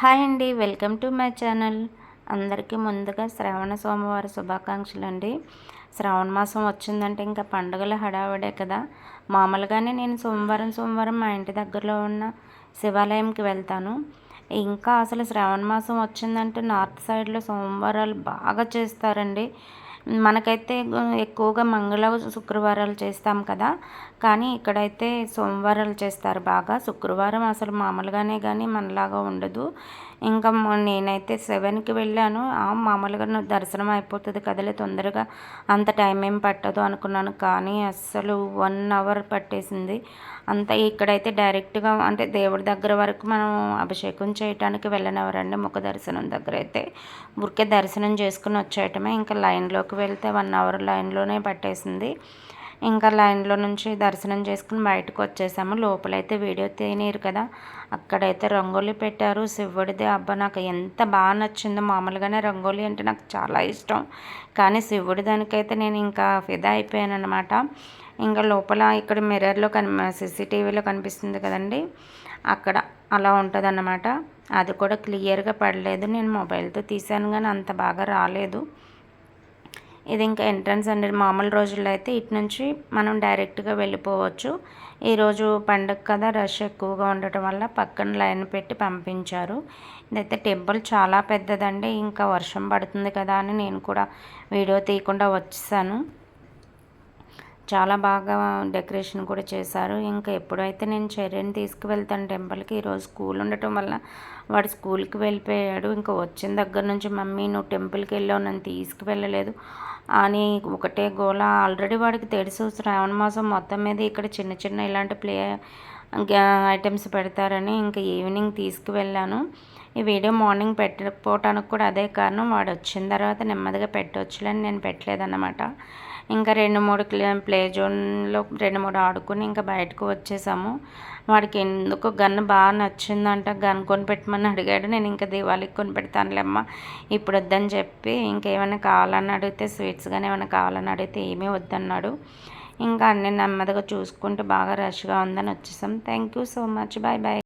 Hi అండి welcome to my channel. అందరికీ ముందుగా శ్రావణ సోమవారి శుభాకాంక్షలు అండి శ్రావణ మాసం వచ్చిందంటే ఇంకా పండుగల హడావడే కదా. మామూలుగానే నేను సోమవారం సోమవారం మా ఇంటి దగ్గరలో ఉన్న శివాలయంకి వెళ్తాను. ఇంకా అసలు శ్రావణ మాసం వచ్చిందంటే నార్త్ సైడ్లో సోమవారాలు బాగా చేస్తారండి. మనకైతే ఎక్కువగా మంగళ శుక్రవారాలు చేస్తాం కదా. కానీ ఇక్కడైతే సోమవారాలు చేస్తారు బాగా. శుక్రవారం అసలు మామూలుగానే కానీ మనలాగా ఉండదు. ఇంకా నేనైతే సెవెన్కి వెళ్ళాను. మామూలుగా దర్శనం అయిపోతుంది కదలే తొందరగా అంత టైం ఏం పట్టదు అనుకున్నాను. కానీ అస్సలు వన్ అవర్ పట్టేసింది. అంత ఇక్కడైతే డైరెక్ట్గా అంటే దేవుడి దగ్గర వరకు మనం అభిషేకం చేయటానికి వెళ్ళినవరండి ముఖ దర్శనం దగ్గర అయితే. ఊరికే దర్శనం చేసుకుని వచ్చేయటమే. ఇంకా లైన్లోకి వెళ్తే వన్ అవర్ లైన్లోనే పట్టేసింది. ఇంకా లైన్లో నుంచి దర్శనం చేసుకుని బయటకు వచ్చేసాము. లోపలైతే వీడియో తీయనీరు కదా. అక్కడైతే రంగోలీ పెట్టారు. శివుడిది అబ్బా నాకు ఎంత బాగా నచ్చిందో. మామూలుగానే రంగోలీ అంటే నాకు చాలా ఇష్టం. కానీ శివుడి దానికైతే నేను ఇంకా ఫిదా అయిపోయాను అనమాట ఇంకా లోపల ఇక్కడ మిర్రర్లో కని సీసీటీవీలో కనిపిస్తుంది కదండి. అక్కడ అలా ఉంటుంది అన్నమాట అది కూడా క్లియర్గా పడలేదు. నేను మొబైల్తో తీసాను కానీ అంత బాగా రాలేదు. ఇది ఇంకా ఎంట్రన్స్ అండి. మామూలు రోజుల్లో అయితే ఇటు నుంచి మనం డైరెక్ట్గా వెళ్ళిపోవచ్చు. ఈరోజు పండుగ కదా రష్ ఎక్కువగా ఉండటం వల్ల పక్కన లైన్ పెట్టి పంపించారు. ఇదైతే టెంపుల్ చాలా పెద్దదండి. ఇంకా వర్షం పడుతుంది కదా అని నేను కూడా వీడియో తీయకుండా వచ్చేసాను. చాలా బాగా డెకరేషన్ కూడా చేశారు. ఇంకా ఎప్పుడైతే నేను చర్యని తీసుకువెళ్తాను టెంపుల్కి ఈరోజు స్కూల్ ఉండటం వల్ల వాడు స్కూల్కి వెళ్ళిపోయాడు. ఇంకా వచ్చిన దగ్గర నుంచి మమ్మీ నువ్వు టెంపుల్కి వెళ్ళావు నన్ను తీసుకువెళ్ళలేదు. అని ఒకటే గోల. ఆల్రెడీ వాడికి తెలుసు శ్రావణ మాసం మొత్తం మీద ఇక్కడ చిన్న చిన్న ఇలాంటి ప్లే ఐటమ్స్ పెడతారని ఇంకా ఈవినింగ్ తీసుకువెళ్ళాను. ఈ వీడియో మార్నింగ్ పెట్టకపోవటానికి కూడా అదే కారణం. వాడు వచ్చిన తర్వాత నెమ్మదిగా పెట్టవచ్చులని నేను పెట్టలేదన్నమాట. ఇంకా రెండు మూడు ప్లే జోన్లో రెండు మూడు ఆడుకుని ఇంకా బయటకు వచ్చేసాము. వాడికి ఎందుకో గన్ బాగా నచ్చిందంట గన్ కొని పెట్టమని అడిగాడు. నేను ఇంకా దివాళికి కొనిపెడతానులేమ్మా ఇప్పుడు వద్దని చెప్పి ఇంకేమైనా కావాలని అడిగితే స్వీట్స్ కానీ ఏమైనా కావాలని అడిగితే ఏమీ వద్దన్నాడు. ఇంకా అన్నీ నెమ్మదిగా చూసుకుంటూ బాగా రష్గా ఉందని వచ్చేసాం. Thank you so much bye bye